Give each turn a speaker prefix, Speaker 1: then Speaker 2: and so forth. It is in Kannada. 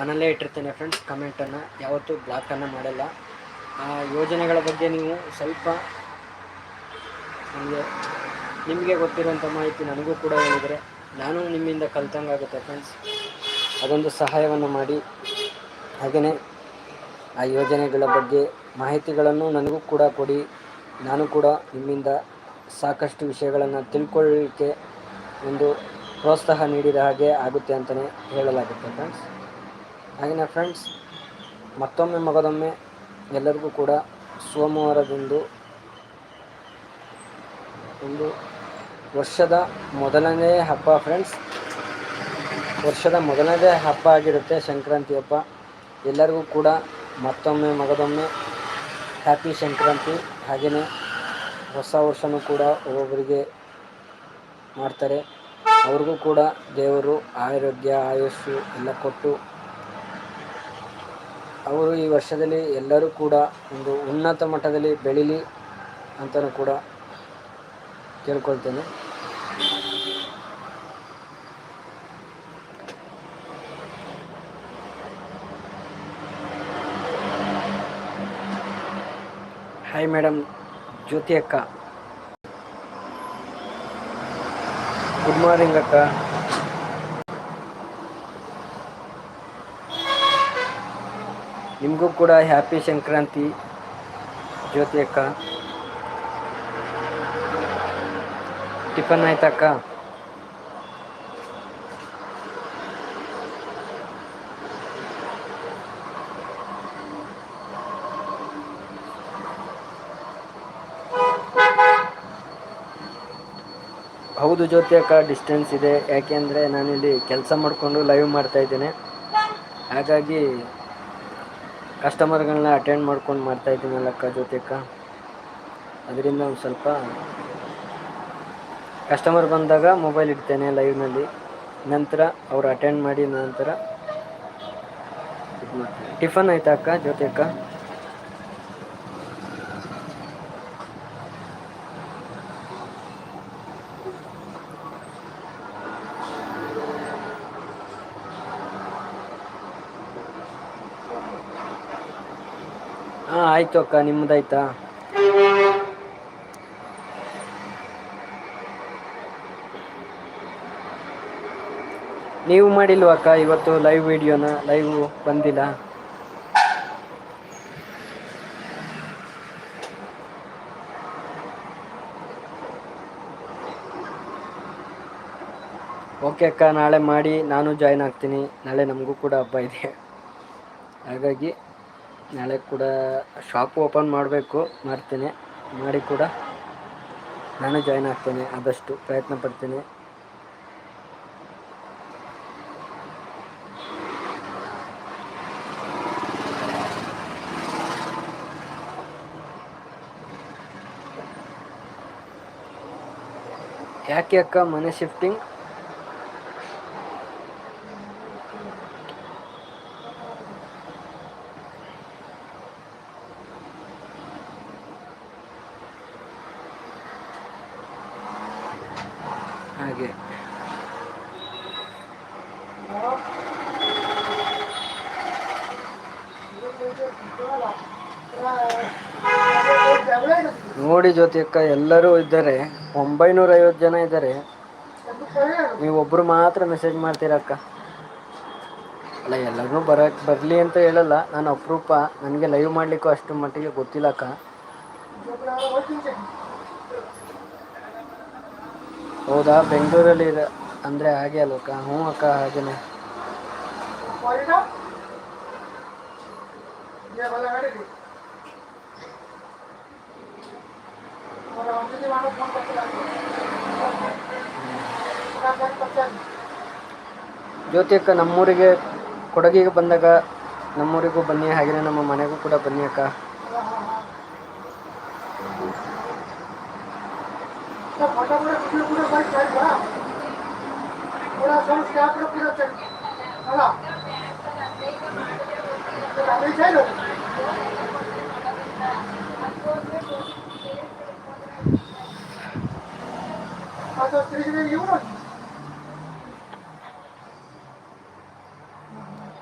Speaker 1: ಆನಲ್ಲೇ ಇಟ್ಟಿರ್ತೇನೆ ಫ್ರೆಂಡ್ಸ್ ಕಮೆಂಟನ್ನು ಯಾವತ್ತೂ ಬ್ಲಾಕನ್ನು ಮಾಡಲ್ಲ. ಆ ಯೋಜನೆಗಳ ಬಗ್ಗೆ ನೀವು ಸ್ವಲ್ಪ ನನಗೆ ನಿಮಗೆ ಗೊತ್ತಿರುವಂಥ ಮಾಹಿತಿ ನನಗೂ ಕೂಡ ಹೇಳಿದರೆ ನಾನು ನಿಮ್ಮಿಂದ ಕಲ್ತಂಗಾಗುತ್ತೆ ಫ್ರೆಂಡ್ಸ್ ಅದೊಂದು ಸಹಾಯವನ್ನು ಮಾಡಿ. ಹಾಗೆಯೇ ಆ ಯೋಜನೆಗಳ ಬಗ್ಗೆ ಮಾಹಿತಿಗಳನ್ನು ನನಗೂ ಕೂಡ ಕೊಡಿ. ನಾನು ಕೂಡ ನಿಮ್ಮಿಂದ ಸಾಕಷ್ಟು ವಿಷಯಗಳನ್ನು ತಿಳ್ಕೊಳ್ಳಲಿಕ್ಕೆ ಒಂದು ಪ್ರೋತ್ಸಾಹ ನೀಡಿದ ಹಾಗೆ ಆಗುತ್ತೆ ಅಂತಲೇ ಹೇಳಲಾಗುತ್ತೆ ಫ್ರೆಂಡ್ಸ್ ಹಾಗೆಯೇ ಫ್ರೆಂಡ್ಸ್ ಮತ್ತೊಮ್ಮೆ ಮಗದೊಮ್ಮೆ ಎಲ್ಲರಿಗೂ ಕೂಡ ಸೋಮವಾರದಂದು ಒಂದು ವರ್ಷದ ಮೊದಲನೇ ಹಬ್ಬ ಫ್ರೆಂಡ್ಸ್ ವರ್ಷದ ಮೊದಲನೇ ಹಬ್ಬ ಆಗಿರುತ್ತೆ ಸಂಕ್ರಾಂತಿ ಹಬ್ಬ. ಎಲ್ಲರಿಗೂ ಕೂಡ ಮತ್ತೊಮ್ಮೆ ಮಗದೊಮ್ಮೆ ಹ್ಯಾಪಿ ಸಂಕ್ರಾಂತಿ. ಹಾಗೆಯೇ ಹೊಸ ವರ್ಷವೂ ಕೂಡ ಒಬ್ಬೊಬ್ಬರಿಗೆ ಮಾಡ್ತಾರೆ. ಅವ್ರಿಗೂ ಕೂಡ ದೇವರು ಆರೋಗ್ಯ, ಆಯುಸ್ಸು ಎಲ್ಲ ಕೊಟ್ಟು ಅವರು ಈ ವರ್ಷದಲ್ಲಿ ಎಲ್ಲರೂ ಕೂಡ ಒಂದು ಉನ್ನತ ಮಟ್ಟದಲ್ಲಿ ಬೆಳೀಲಿ ಅಂತಲೂ ಕೂಡ ಕೇಳ್ಕೊಳ್ತೇನೆ. ಹಾಯ್ ಮೇಡಮ್ ಜ್ಯೋತಿ ಅಕ್ಕ. ಗುಡ್ ಮಾರ್ನಿಂಗ್ ಅಕ್ಕ. ನಿಮಗೂ ಕೂಡ ಹ್ಯಾಪಿ ಸಂಕ್ರಾಂತಿ ಜ್ಯೋತಿ ಅಕ್ಕ. ಟಿಫನ್ ಆಯ್ತಕ್ಕ ಹೌದು ಜ್ಯೋತಿ ಅಕ್ಕ ಡಿಸ್ಟೆನ್ಸ್ ಇದೆ. ಯಾಕೆಂದರೆ ನಾನಿಲ್ಲಿ ಕೆಲಸ ಮಾಡಿಕೊಂಡು ಲೈವ್ ಮಾಡ್ತಾ ಇದ್ದೇನೆ. ಹಾಗಾಗಿ ಕಸ್ಟಮರ್ಗಳನ್ನ ಅಟೆಂಡ್ ಮಾಡ್ಕೊಂಡು ಮಾಡ್ತಾ ಇದ್ದೀನಲ್ಲ ಅಕ್ಕ ಜೊತೆ ಅಕ್ಕ ಅದರಿಂದ ಒಂದು ಸ್ವಲ್ಪ ಕಸ್ಟಮರ್ ಬಂದಾಗ ಮೊಬೈಲ್ ಇಡ್ತೇನೆ ಲೈವ್ನಲ್ಲಿ ನಂತರ ಅವ್ರು ಅಟೆಂಡ್ ಮಾಡಿ ನಂತರ ಟಿಫನ್ ಆಯ್ತಾ ಅಕ್ಕ ಜ್ಯೋತಿ ಹಾಂ, ಆಯಿತು ಅಕ್ಕ ನಿಮ್ಮದಾಯ್ತಾ ನೀವು ಮಾಡಿಲ್ವ ಅಕ್ಕ ಇವತ್ತು ಲೈವ್ ವಿಡಿಯೋನ ಲೈವ್ ಬಂದಿಲ್ಲ? ಓಕೆ ಅಕ್ಕ, ನಾಳೆ ಮಾಡಿ, ನಾನು ಜಾಯ್ನ್ ಆಗ್ತೀನಿ. ನಾಳೆ ನಮಗೂ ಕೂಡ ಹಬ್ಬ ಇದೆ. ಹಾಗಾಗಿ ನಾಳೆ ಕೂಡ ಶಾಪ್ ಓಪನ್ ಮಾಡಬೇಕು, ಮಾಡ್ತೇನೆ. ಮಾಡಿ ಕೂಡ ನಾನು ಜಾಯ್ನ್ ಆಗ್ತೇನೆ, ಆದಷ್ಟು ಪ್ರಯತ್ನ ಪಡ್ತೇನೆ. ಯಾಕೆ ಅಕ್ಕ ಮನೆ ಶಿಫ್ಟಿಂಗ್ ಹಾಗೆ. ನೋಡಿ ಜ್ಯೋತಿ ಅಕ್ಕ ಎಲ್ಲರೂ ಇದ್ದಾರೆ. ಒಂಬೈನೂರ ಐವತ್ತು ಜನ ಇದ್ದಾರೆ. ನೀವೊಬ್ಬರು ಮಾತ್ರ ಮೆಸೇಜ್ ಮಾಡ್ತೀರಾ ಅಕ್ಕ ಅಲ್ಲ, ಎಲ್ಲರೂ ಬರಕ್ಕೆ ಬರಲಿ ಅಂತ ಹೇಳಲ್ಲ. ನಾನು ಅಪರೂಪ. ನನಗೆ ಲೈವ್ ಮಾಡಲಿಕ್ಕೂ ಅಷ್ಟು ಮಟ್ಟಿಗೆ ಗೊತ್ತಿಲ್ಲ ಅಕ್ಕ ಹೌದಾ? ಬೆಂಗಳೂರಲ್ಲಿ ಅಂದರೆ ಹಾಗೆ ಅಕ್ಕ. ಹ್ಞೂ ಅಕ್ಕ, ಹಾಗೇನೆ. ಜ್ಯೋತಿ ಅಕ್ಕ, ನಮ್ಮೂರಿಗೆ ಕೊಡಗಿಗೆ ಬಂದಾಗ ನಮ್ಮೂರಿಗೂ ಬನ್ನಿ ಹಾಗೆಯೇ ನಮ್ಮ ಮನೆಗೂ ಕೂಡ ಬನ್ನಿ ಅಕ್ಕ.
Speaker 2: त्या फटाकडे कुठे कुठे
Speaker 3: बाईक साहेब बरा थोडा सण त्याकडे पुढे चल. चला विचार आता तिकडे येऊनच